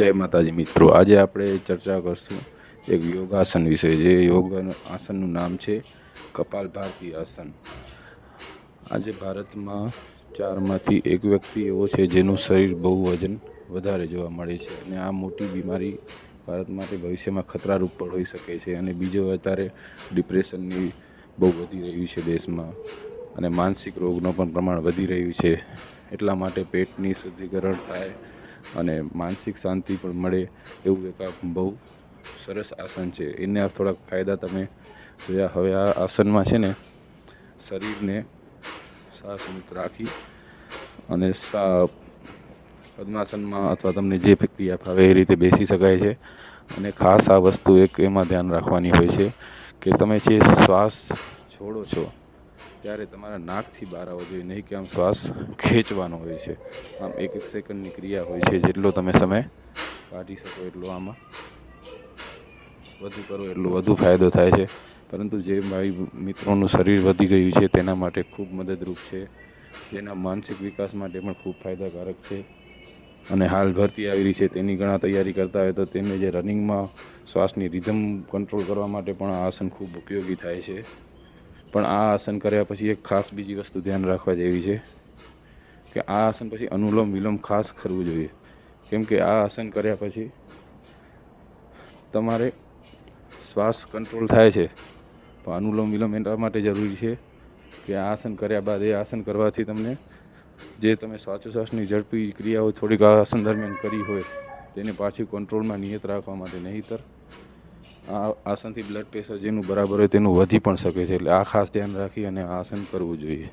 જય માતાજી મિત્રો. આજે આપણે ચર્ચા કરશું એક યોગાસન વિશે. જે યોગ આસનનું નામ છે કપાલ ભારતી આસન. આજે ભારતમાં ચારમાંથી એક વ્યક્તિ એવો છે જેનું શરીર બહુ વજન વધારે જોવા મળે છે અને આ મોટી બીમારી ભારત માટે ભવિષ્યમાં ખતરારૂપ પણ હોઈ શકે છે અને બીજો અત્યારે ડિપ્રેશનની બહુ વધી રહ્યું છે દેશમાં અને માનસિક રોગનું પણ પ્રમાણ વધી રહ્યું છે. એટલા માટે પેટની શુદ્ધિકરણ થાય અને માનસિક શાંતિ પણ મળે એવું એક આ બહુ સરસ આસન છે. એને આ થોડાક ફાયદા તમે જોયા. હવે આ આસનમાં છે ને શરીરને શ્વાસમુક્ત રાખી અને સા પદ્માસનમાં અથવા તમને જે ક્રિયા ફાવે એ રીતે બેસી શકાય છે. અને ખાસ આ વસ્તુ એક એમાં ધ્યાન રાખવાની હોય છે કે તમે જે શ્વાસ છોડો છો ત્યારે તમારા નાકથી બહાર આવવો જોઈએ, નહીં કે આમ શ્વાસ ખેંચવાનો હોય છે. આમ એક એક સેકન્ડની ક્રિયા હોય છે, જેટલો તમે સમય કાઢી શકો એટલો આમાં વધુ કરો, એટલો વધુ ફાયદો થાય છે. પરંતુ જે મારી મિત્રોનું શરીર વધી ગયું છે, તેના માટે ખૂબ મદદરૂપ છે. જેના માનસિક વિકાસ માટે પણ ખૂબ ફાયદાકારક છે. અને હાલ ભરતી આવી રહી છે, તેની ઘણા તૈયારી કરતા હોય તો તેમને જે રનિંગમાં શ્વાસની રિધમ કંટ્રોલ કરવા માટે પણ આ આસન ખૂબ ઉપયોગી થાય છે. પણ આ આસન કર્યા પછી એક ખાસ બીજી વસ્તુ ધ્યાન રાખવા જેવી છે કે આ આસન પછી અનુલોમ વિલોમ ખાસ કરવું જોઈએ. કેમ કે આ આસન કર્યા પછી તમારે શ્વાસ કંટ્રોલ થાય છે. પણ અનુલોમ વિલોમ એના માટે જરૂરી છે કે આ આસન કર્યા બાદ એ આસન કરવાથી તમને જે તમે શ્વાસોશ્વાસની ઝડપી ક્રિયાઓ થોડીક આસન દરમિયાન કરી હોય, તેને પાછી કંટ્રોલમાં નિયત રાખવા માટે નહીંતર આ આસનથી બ્લડ પ્રેશર જેનું બરાબર હોય તેનું વધી પણ શકે છે. એટલે આ ખાસ ધ્યાન રાખી અને આસન કરવું જોઈએ.